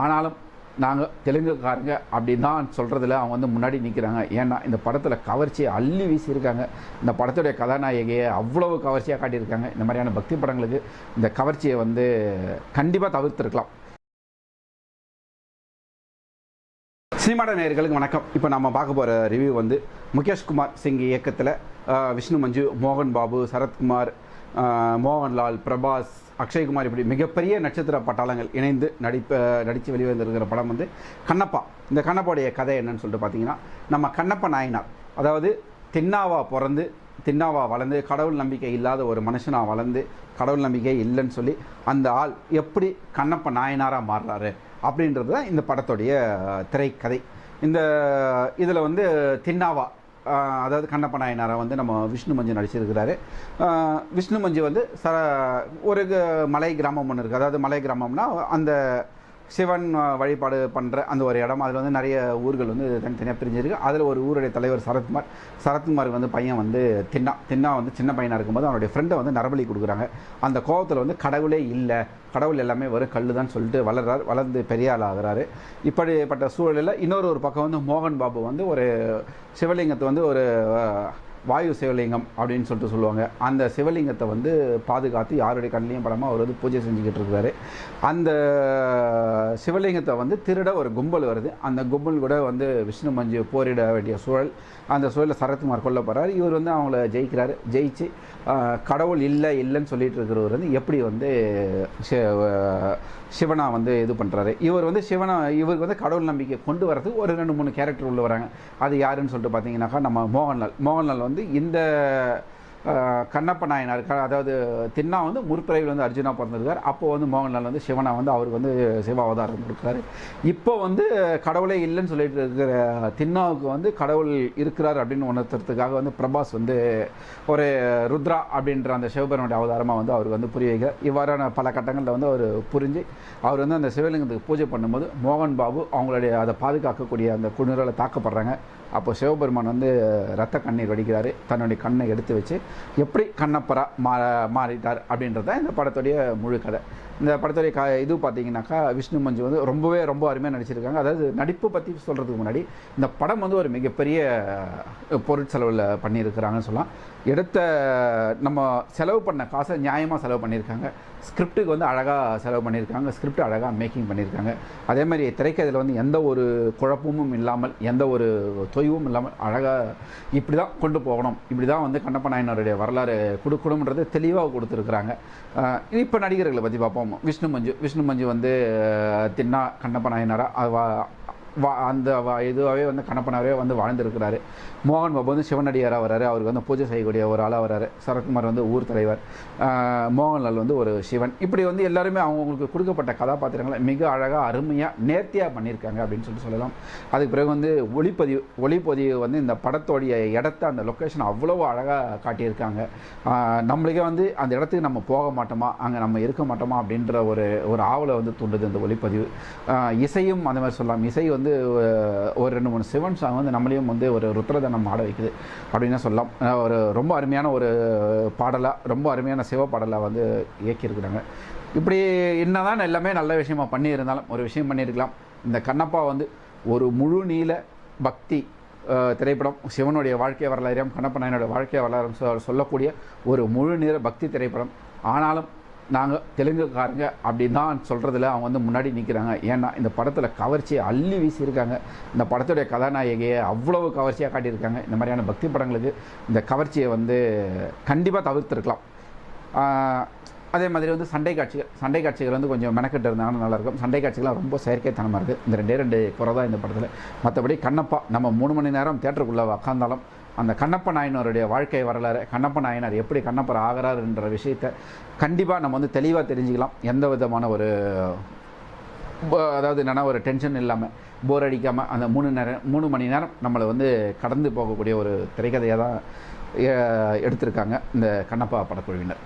ஆனாலும் நாங்கள் தெலுங்குக்காரங்க அப்படி தான் சொல்கிறதுல அவங்க வந்து முன்னாடி நிற்கிறாங்க ஏன்னா இந்த படத்தில் கவர்ச்சியை அள்ளி வீசியிருக்காங்க. இந்த படத்துடைய கதாநாயகியை அவ்வளவு கவர்ச்சியாக காட்டியிருக்காங்க. இந்த மாதிரியான பக்தி படங்களுக்கு இந்த கவர்ச்சியை வந்து கண்டிப்பாக தவிர்த்துருக்கலாம். சினிமாட நேயர்களுக்கு வணக்கம். இப்போ நம்ம பார்க்க போகிற ரிவ்யூ வந்து முகேஷ் குமார் சிங் இயக்கத்தில் விஷ்ணு மஞ்சு மோகன் பாபு சரத்குமார் மோகன்லால் பிரபாஸ் அக்ஷய்குமார் இப்படி மிகப்பெரிய நட்சத்திர பட்டாளங்கள் இணைந்து நடிப்ப நடித்து வெளிவந்திருக்கிற படம் வந்து கண்ணப்பா. இந்த கண்ணப்பாவுடைய கதை என்னன்னு சொல்லிட்டு பார்த்தீங்கன்னா நம்ம கண்ணப்ப நாயனார். அதாவது தின்னாவா பிறந்து தின்னாவா வளர்ந்து கடவுள் நம்பிக்கை இல்லாத ஒரு மனுஷனா வளர்ந்து கடவுள் நம்பிக்கை இல்லைன்னு சொல்லி அந்த ஆள் எப்படி கண்ணப்ப நாயனாராக மாறுறாரு அப்படின்றது தான் இந்த படத்துடைய திரைக்கதை. இந்த இதில் வந்து தின்னாவா அதாவது கண்ணப்ப நாயனாரை வந்து நம்ம விஷ்ணு மஞ்சு நடிச்சிருக்கிறாரு. விஷ்ணு மஞ்சு வந்து ச ஒரு க- மலை கிராமம் ஒன்று இருக்குது அதாவது மலை கிராமம்னா அந்த சிவன் வழிபாடு பண்ணுற அந்த ஒரு இடம். அதில் வந்து நிறைய ஊர்கள் வந்து தனித்தனியாக பிரிஞ்சிருக்கு. அதில் ஒரு ஊருடைய தலைவர் சரத்குமார் சரத்குமாருக்கு வந்து பையன் வந்து தின்னா. தின்னா வந்து சின்ன பையனாக இருக்கும்போது அவனுடைய ஃப்ரெண்டை வந்து நரபலி கொடுக்குறாங்க. அந்த கோபத்தில் வந்து கடவுளே இல்லை. கடவுள் எல்லாமே வெறும் கல்லு தான் சொல்லிட்டு வளர்றார். வளர்ந்து பெரிய ஆள் இப்படிப்பட்ட சூழலில் இன்னொரு ஒரு பக்கம் வந்து மோகன் பாபு வந்து ஒரு சிவலிங்கத்தை வந்து ஒரு வாயு சிவலிங்கம் அப்படின்னு சொல்லிட்டு சொல்லுவாங்க. அந்த சிவலிங்கத்தை வந்து பாதுகாத்து யாருடைய கண்ணிலையும் படமாக அவர் வந்து பூஜை செஞ்சுக்கிட்டு இருக்கிறாரு அந்த சிவலிங்கத்தை வந்து திருட ஒரு கும்பல் வருது. அந்த கும்பல் கூட வந்து விஷ்ணு மஞ்சு போரிட வேண்டிய சூழல். அந்த சூழலில் சரத்குமார் கொல்ல போகிறார் இவர் வந்து அவங்கள ஜெயிக்கிறாரு. ஜெயிச்சு கடவுள் இல்லை இல்லைன்னு சொல்லிட்டு இருக்கிறவர் வந்து எப்படி வந்து சி- சிவனா வந்து இது பண்ணுறாரு இவர் வந்து சிவனா இவருக்கு வந்து கடவுள் நம்பிக்கை கொண்டு வரதுக்கு ஒரு ரெண்டு மூணு கேரக்டர் உள்ள வராங்க. அது யாருன்னு சொல்லிட்டு பார்த்தீங்கன்னாக்கா நம்ம மோகன்லால். மோகன்லால் வந்து வந்து இந்த கண்ணப்ப நாயனார் அதாவது தின்னா வந்து முற்பிறவில் வந்து அர்ஜுனா பிறந்திருக்கார். அப்போ வந்து மோகன்லால் வந்து சிவனா வந்து அவருக்கு வந்து சிவ அவதாரம் கொடுக்குறாரு. இப்போ வந்து கடவுளே இல்லைன்னு சொல்லிட்டு இருக்கிற தின்னாவுக்கு வந்து கடவுள் இருக்கிறார் அப்படின்னு உணர்த்துறதுக்காக வந்து பிரபாஸ் வந்து ஒரு ருத்ரா அப்படின்ற அந்த சிவபெருமனுடைய அவதாரமாக வந்து அவருக்கு வந்து புரிய வைக்கிறார். இவ்வாறான பல கட்டங்களில் வந்து அவர் புரிஞ்சு அவர் வந்து அந்த சிவலிங்கத்துக்கு பூஜை பண்ணும்போது மோகன் பாபு அவங்களுடைய அதை பாதுகாக்கக்கூடிய அந்த குளிரால் தாக்கப்படுறாங்க. அப்போ சிவபெருமான் வந்து ரத்த கண்ணீர் வடிக்கிறாரு. தன்னுடைய கண்ணை எடுத்து வச்சு எப்படி கண்ணப்பரா மா மாறிட்டார் அப்படின்றது தான் இந்த படத்துடைய முழு கதை. இந்த படத்துடைய க இது பார்த்தீங்கன்னாக்கா விஷ்ணு மஞ்சு வந்து ரொம்பவே ரொம்ப அருமையாக நடிச்சிருக்காங்க. அதாவது நடிப்பு பற்றி சொல்கிறதுக்கு முன்னாடி இந்த படம் வந்து ஒரு மிகப்பெரிய பொருட்செலவில் பண்ணியிருக்கிறாங்கன்னு சொல்லலாம். எடுத்த நம்ம செலவு பண்ண காசை நியாயமாக செலவு பண்ணியிருக்காங்க. ஸ்கிரிப்டுக்கு வந்து அழகாக செலவு பண்ணியிருக்காங்க. ஸ்கிரிப்ட் அழகாக மேக்கிங் பண்ணியிருக்காங்க. அதே மாதிரி திரைக்கதையில் வந்து எந்த ஒரு குழப்பமும் இல்லாமல் எந்த ஒரு தொய்வும் இல்லாமல் அழகாக இப்படி தான் கொண்டு போகணும். இப்படி தான் வந்து கண்ணப்ப நாயனருடைய வரலாறு கொடுக்கணுன்றது தெளிவாக கொடுத்துருக்குறாங்க. இப்போ நடிகர்களை பற்றி பார்ப்போம். விஷ்ணு மஞ்சு விஷ்ணு மஞ்சு வந்து தின்னா கண்ணப்ப நாயனாரா வா- அந்த வா- இதுவாகவே வந்து கணப்பனாகவே வந்து வாழ்ந்துருக்கிறாரு. மோகன் பாபு வந்து சிவனடியாராக வராரு அவருக்கு வந்து பூஜை செய்யக்கூடிய ஒரு ஆளாக வராரு சரத்குமார் வந்து ஊர் தலைவர். மோகன்லால் வந்து ஒரு சிவன். இப்படி வந்து எல்லாருமே அவங்களுக்கு கொடுக்கப்பட்ட கதாபாத்திரங்களை மிக அழகாக அருமையாக நேர்த்தியாக பண்ணியிருக்காங்க அப்படின்னு சொல்லிட்டு சொல்லலாம். அதுக்கு பிறகு வந்து ஒளிப்பதிவு ஒளிப்பதிவு வந்து இந்த படத்தோடைய இடத்த அந்த லொக்கேஷன் அவ்வளோ அழகாக காட்டியிருக்காங்க. நம்மளுக்கே வந்து அந்த இடத்துக்கு நம்ம போக மாட்டோமா? அங்கே நம்ம இருக்க மாட்டோமா? அப்படின்ற ஒரு ஒரு ஆவலை வந்து தூண்டுது இந்த ஒளிப்பதிவு. இசையும் அந்த மாதிரி சொல்லலாம். இசை வந்து வந்து ஒரு ரெண்டு மூணு சிவன் சாங் வந்து நம்மளையும் வந்து ஒரு ருத்ரதனம் ஆட வைக்குது அப்படின்னு சொல்லலாம். ஒரு ரொம்ப அருமையான ஒரு பாடலாக ரொம்ப அருமையான சிவ பாடலாக வந்து இயக்கியிருக்கிறாங்க. இப்படி என்னதான் எல்லாமே நல்ல விஷயமா பண்ணியிருந்தாலும் ஒரு விஷயம் பண்ணியிருக்கலாம். இந்த கண்ணப்பா வந்து ஒரு முழு நீள பக்தி திரைப்படம் சிவனுடைய வாழ்க்கை வரலாறையும் கண்ணப்ப நாயனுடைய வாழ்க்கை வரலாறும் சொல்லக்கூடிய ஒரு முழு நீள பக்தி திரைப்படம். ஆனாலும் நாங்கள் தெலுங்குக்காரங்க அப்படின்னு தான் சொல்கிறதுல அவங்க வந்து முன்னாடி நிற்கிறாங்க ஏன்னா இந்த படத்தில் கவர்ச்சியை அள்ளி வீசியிருக்காங்க. இந்த படத்துடைய கதாநாயகியை அவ்வளவு கவர்ச்சியாக காட்டியிருக்காங்க. இந்த மாதிரியான பக்தி படங்களுக்கு இந்த கவர்ச்சியை வந்து கண்டிப்பாக தவிர்த்துருக்கலாம். அதே மாதிரி வந்து சண்டை காட்சிகள் சண்டை காட்சிகள் வந்து கொஞ்சம் மெனக்கெட்டு இருந்தாலும் நல்லாயிருக்கும் சண்டை காட்சிகள்லாம் ரொம்ப செயற்கைத்தனமாக இருக்குது இந்த ரெண்டே ரெண்டு குறை தான் இந்த படத்தில். மற்றபடி கண்ணப்பா நம்ம மூணு மணி நேரம் தேட்டருக்குள்ளே உக்காந்தாலும் அந்த கண்ணப்ப நாயனருடைய வாழ்க்கை வரலாறு கண்ணப்ப நாயனார் எப்படி கண்ணப்பர் ஆகிறாருன்ற விஷயத்தை கண்டிப்பாக நம்ம வந்து தெளிவாக தெரிஞ்சுக்கலாம். எந்த விதமான ஒரு அதாவது என்னென்னா ஒரு டென்ஷன் இல்லாமல் போர் அடிக்காமல் அந்த மூணு நேரம் மூணு மணி நேரம் நம்மளை வந்து கடந்து போகக்கூடிய ஒரு திரைக்கதையாக தான் எடுத்திருக்காங்க இந்த கண்ணப்பா படக்குழுவினர்.